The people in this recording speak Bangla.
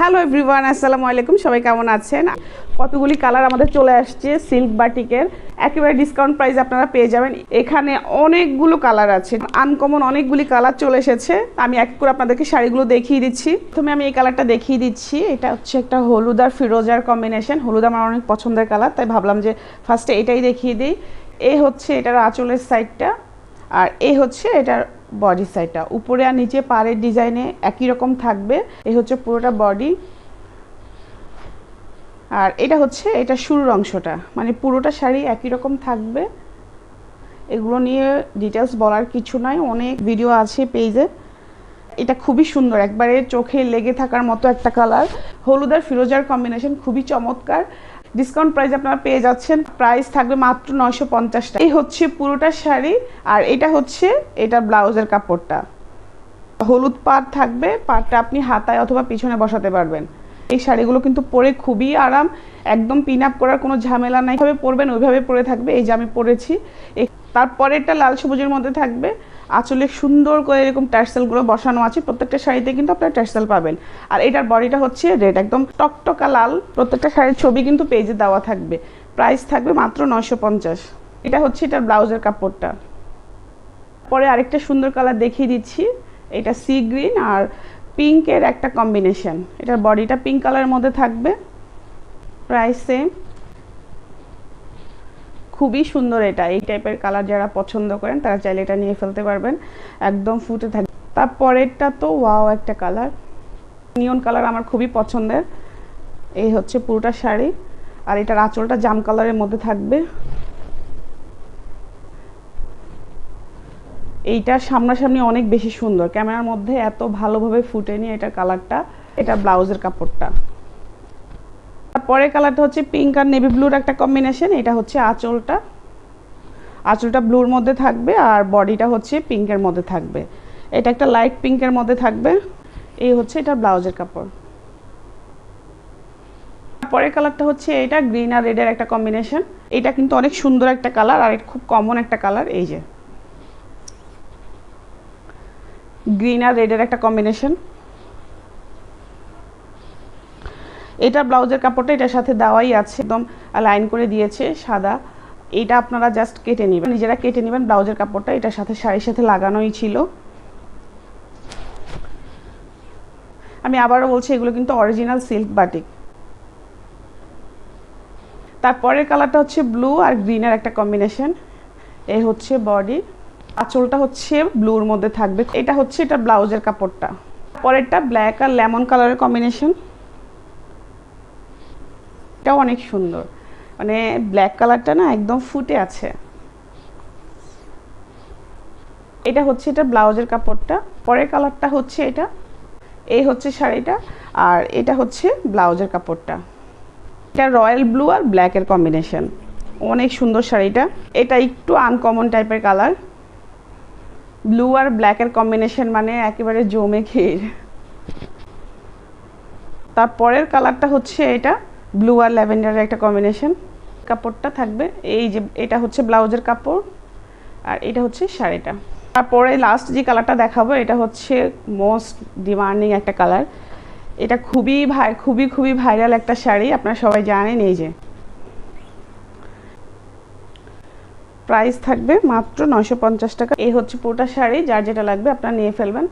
হ্যালো এভরিওয়ান আসসালামু আলাইকুম। সবাই কেমন আছেন? কতগুলি কালার আমাদের চলে আসছে সিল্ক বাটিকের একেবারে ডিসকাউন্ট প্রাইস আপনারা পেয়ে যাবেন। এখানে অনেকগুলো কালার আছে। আনকমন অনেকগুলি কালার চলে এসেছে। আমি এক করে আপনাদেরকে শাড়িগুলো দেখিয়ে দিচ্ছি। প্রথমে আমি এই কালারটা দেখিয়ে দিচ্ছি। এটা হচ্ছে একটা হলুদ আর ফিরোজার কম্বিনেশন হলুদ আমার অনেক পছন্দের কালার তাই ভাবলাম যে ফার্স্টে এটাই দেখিয়ে দিই। এ হচ্ছে এটার আঁচলের সাইডটা আর এ হচ্ছে এটার বডি সাইডটা উপরে আর নিচে পাড়ের ডিজাইনে একই রকম থাকবে। এই হচ্ছে পুরোটা বডি আর এটা হচ্ছে, এটা শুরুর অংশটা। মানে পুরোটা শাড়ি একই রকম থাকবে। এগুলো নিয়ে ডিটেলস বলার কিছু নাই। অনেক ভিডিও আছে পেজে এটা খুবই সুন্দর। একবারে চোখে লেগে থাকার মতো একটা কালার হলুদ আর ফিরোজার কম্বিনেশন খুবই চমৎকার। ডিসকাউন্ট প্রাইস আপনারা পেয়ে যাচ্ছেন। প্রাইস থাকবে মাত্র নয়শো পঞ্চাশ টাকা। এই হচ্ছে পুরোটা শাড়ি, আর এটা হচ্ছে এটা ব্লাউজের কাপড়টা। হলুদ পাট থাকবে, পাড়টা আপনি হাতায় অথবা পিছনে বসাতে পারবেন। এই শাড়িগুলো কিন্তু পরে খুবই আরাম, একদম পিন আপ করার কোনো ঝামেলা নাই। ভাবে পরবেন ওইভাবে পরে থাকবে, এই যে আমি পরেছি। তারপরে একটা লাল সবুজের মধ্যে থাকবে আঁচলে সুন্দর করে এরকম টার্সেলগুলো বসানো আছে, প্রত্যেকটা শাড়িতে কিন্তু আপনারা টার্সেল পাবেন। আর এটার বডিটা হচ্ছে রেড একদম টকটকা লাল, প্রত্যেকটা শাড়ির ছবি কিন্তু পেজে দেওয়া থাকবে। প্রাইস থাকবে মাত্র নয়শো পঞ্চাশ। এটা হচ্ছে এটার ব্লাউজের কাপড়টা। পরে আরেকটা সুন্দর কালার দেখিয়ে দিচ্ছি। এটা সি গ্রিন আর পিঙ্কের একটা কম্বিনেশন এটার বডিটা পিঙ্ক কালারের মধ্যে থাকবে। প্রাইস সেম খুবই সুন্দর এটা। এই টাইপের কালার যারা পছন্দ করেন, তারা চাইলে এটা নিয়ে ফেলতে পারবেন। একদম ফুটে থাকবে তারপরেরটা তো ওয়াও একটা কালার নিয়ন কালার আমার খুবই পছন্দের। এই হচ্ছে পুরোটা শাড়ি। আর এটার আঁচলটা জাম কালারের মধ্যে থাকবে। এইটা সামনাসামনি অনেক বেশি সুন্দর। ক্যামেরার মধ্যে এত ভালোভাবে ফুটেনি এটার কালারটা এটা ব্লাউজের কাপড়টা। পরের কালারটা হচ্ছে পিঙ্ক আর নেভি ব্লুর একটা কম্বিনেশন এটা হচ্ছে আঁচলটা। আঁচলটা ব্লুর মধ্যে থাকবে আর বডিটা হচ্ছে পিঙ্কের মধ্যে থাকবে। এটা একটা লাইট পিঙ্কের মধ্যে থাকবে। এই হচ্ছে এটা ব্লাউজের কাপড়। পরের কালারটা হচ্ছে এটা গ্রিন আর রেডের একটা কম্বিনেশন এটা কিন্তু অনেক সুন্দর একটা কালার আর খুব কমন একটা কালার, এই যে। গ্রিন আর রেডের একটা কম্বিনেশন এটা ব্লাউজের কাপড়টা এটার সাথে দেওয়াই আছে, একদম লাইন করে দিয়েছে সাদা। এটা আপনারা জাস্ট কেটে নেবেন। নিজেরা কেটে নেবেন ব্লাউজের কাপড়টা, এটার সাথে শাড়ির সাথে লাগানোই ছিল। আমি আবারও বলছি, এগুলো কিন্তু অরিজিনাল সিল্ক বাটিক তারপরের কালারটা হচ্ছে ব্লু আর গ্রিনের একটা কম্বিনেশন এই হচ্ছে বডি আঁচলটা হচ্ছে ব্লুর মধ্যে থাকবে। এটা হচ্ছে এটা ব্লাউজের কাপড়টা। পরেরটা ব্ল্যাক আর লেমন কালারের কম্বিনেশন এটাও অনেক সুন্দর। মানে ব্ল্যাক কালারটা না একদম ফুটে আছে। এটা হচ্ছে এটা ব্লাউজের কাপড়টা। পরের কালারটা হচ্ছে এটা। এই হচ্ছে শাড়িটা। আর এটা হচ্ছে ব্লাউজের কাপড়টা। এটা রয়্যাল ব্লু আর ব্ল্যাকের কম্বিনেশন অনেক সুন্দর শাড়িটা। এটা একটু আনকমন টাইপের কালার। ব্লু আর ব্ল্যাকের কম্বিনেশন মানে একেবারে জমে ক্ষীর। তারপরের কালারটা হচ্ছে এটা। ব্লু আর ল্যাভেন্ডারের একটা কম্বিনেশন কাপড়টা থাকবে, এই যে এটা হচ্ছে ব্লাউজের কাপড়, আর এটা হচ্ছে শাড়িটা। তারপরে লাস্ট যে কালারটা দেখাবো, এটা হচ্ছে মোস্ট ডিমান্ডিং একটা কালার এটা খুবই ভাই খুবই খুবই ভাইরাল একটা শাড়ি, আপনারা সবাই জানেন এই যে। প্রাইস থাকবে মাত্র নয়শো পঞ্চাশ টাকা। এই হচ্ছে পুরোটা শাড়ি, যার যেটা লাগবে আপনারা নিয়ে ফেলবেন।